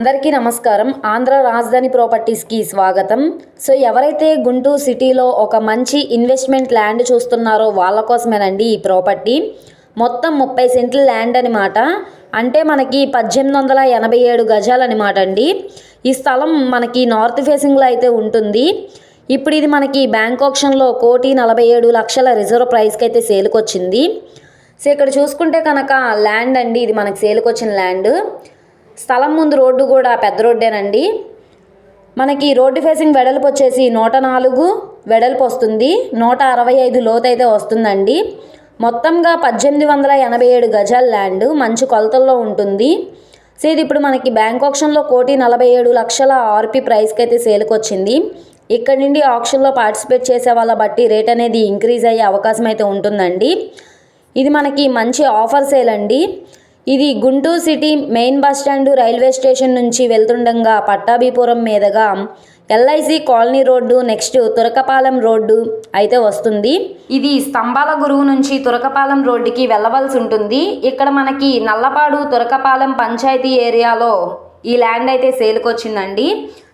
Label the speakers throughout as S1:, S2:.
S1: అందరికీ నమస్కారం. ఆంధ్ర రాజధాని ప్రాపర్టీస్కి స్వాగతం. సో ఎవరైతే గుంటూరు సిటీలో ఒక మంచి ఇన్వెస్ట్మెంట్ ల్యాండ్ చూస్తున్నారో వాళ్ళ కోసమేనండి ఈ ప్రాపర్టీ. మొత్తం ముప్పై సెంట్ల ల్యాండ్ అనమాట అంటే మనకి పద్దెనిమిది వందల ఎనభై ఏడు గజాలు అనమాట అండి. ఈ స్థలం మనకి నార్త్ ఫేసింగ్లో అయితే ఉంటుంది. ఇప్పుడు ఇది మనకి బ్యాంక్ ఆప్షన్లో కోటి నలభై ఏడు లక్షల రిజర్వ్ ప్రైస్కి అయితే సేలుకొచ్చింది. సో ఇక్కడ చూసుకుంటే కనుక ల్యాండ్ అండి. ఇది మనకి సేల్కి ల్యాండ్. స్థలం ముందు రోడ్డు కూడా పెద్ద రోడ్డేనండి. మనకి రోడ్డు ఫేసింగ్ వెడల్పు వచ్చేసి నూట నాలుగు వెడల్పు వస్తుంది. నూట అరవై ఐదు లోతు అయితే వస్తుందండి. మొత్తంగా పద్దెనిమిది వందల ఎనభై ఏడు గజాల ల్యాండ్ మంచి కొలతల్లో ఉంటుంది. సో ఇది ఇప్పుడు మనకి బ్యాంక్ ఆప్షన్లో కోటి నలభై ఏడు లక్షల ఆర్పి ప్రైస్కి అయితే సేల్కి వచ్చింది ఇక్కడ నుండి ఆప్షన్లో పార్టిసిపేట్ చేసే వాళ్ళ బట్టి రేట్ అనేది ఇంక్రీజ్ అయ్యే అవకాశం అయితే ఉంటుందండి. ఇది మనకి మంచి ఆఫర్ సేల్ అండి. ఇది Guntur city main bus stand railway station నుంచి వెళ్తుండగా పట్టాభిపురం మీదుగా LIC colony road next Turakapalem road అయితే వస్తుంది. ఇది స్తంభాల గురువు నుంచి తురకపాలెం రోడ్డుకి వెళ్ళవలసి ఉంటుంది. ఇక్కడ మనకి నల్లపాడు తురకపాలెం పంచాయతీ ఏరియాలో ఈ ల్యాండ్ అయితే సేల్కొచ్చిందండి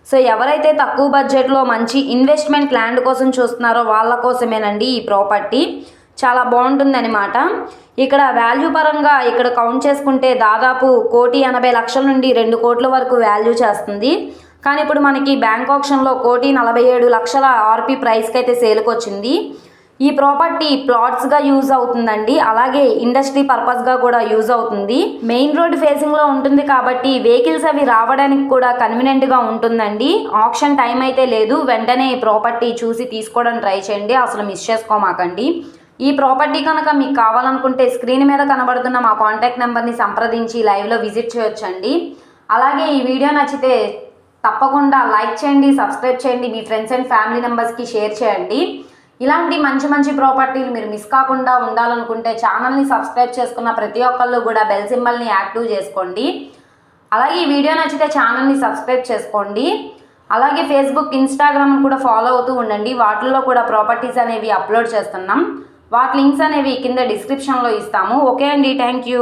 S1: సో ఎవరైతే తక్కువ బడ్జెట్లో మంచి ఇన్వెస్ట్మెంట్ ల్యాండ్ కోసం చూస్తున్నారో వాళ్ళ కోసమేనండి ఈ ప్రాపర్టీ. చాలా బాగుంటుందన్నమాట. ఇక్కడ వాల్యూ పరంగా ఇక్కడ కౌంట్ చేసుకుంటే దాదాపు కోటి ఎనభై లక్షల నుండి రెండు కోట్ల వరకు వాల్యూ చేస్తుంది. కానీ ఇప్పుడు మనకి బ్యాంక్ ఆప్షన్లో కోటి నలభై ఏడు లక్షల ఆర్పి ప్రైస్కి అయితే సేల్కి వచ్చింది. ఈ ప్రాపర్టీ ప్లాట్స్గా యూజ్ అవుతుందండి. అలాగే ఇండస్ట్రీ పర్పస్గా కూడా యూజ్ అవుతుంది. మెయిన్ రోడ్ ఫేసింగ్లో ఉంటుంది కాబట్టి వెహికల్స్ అవి రావడానికి కూడా కన్వీనియంట్గా ఉంటుందండి. ఆప్షన్ టైం అయితే లేదు. వెంటనే ఈ ప్రాపర్టీ చూసి తీసుకోవడానికి ట్రై చేయండి. అసలు మిస్ చేసుకోమాకండి. ఈ ప్రాపర్టీ కనుక మీకు కావాలనుకుంటే స్క్రీన్ మీద కనబడుతున్న మా కాంటాక్ట్ నెంబర్ని సంప్రదించి లైవ్లో విజిట్ చేయొచ్చండి. అలాగే ఈ వీడియో నచ్చితే తప్పకుండా లైక్ చేయండి సబ్స్క్రైబ్ చేయండి మీ ఫ్రెండ్స్ అండ్ ఫ్యామిలీ మెంబర్స్కి షేర్ చేయండి. ఇలాంటి మంచి మంచి ప్రాపర్టీలు మీరు మిస్ కాకుండా ఉండాలనుకుంటే ఛానల్ని సబ్స్క్రైబ్ చేసుకున్న ప్రతి ఒక్కళ్ళు కూడా బెల్ సింబల్ని యాక్టివ్ చేసుకోండి. అలాగే ఈ వీడియో నచ్చితే ఛానల్ని సబ్స్క్రైబ్ చేసుకోండి. అలాగే ఫేస్బుక్ ఇన్స్టాగ్రామ్ కూడా ఫాలో అవుతూ ఉండండి. వాటిల్లో కూడా ప్రాపర్టీస్ అనేవి అప్లోడ్ చేస్తున్నాం. వాటి లింక్స్ అనేవి కింద డిస్క్రిప్షన్లో ఇస్తాము. ఓకే అండి థ్యాంక్ యూ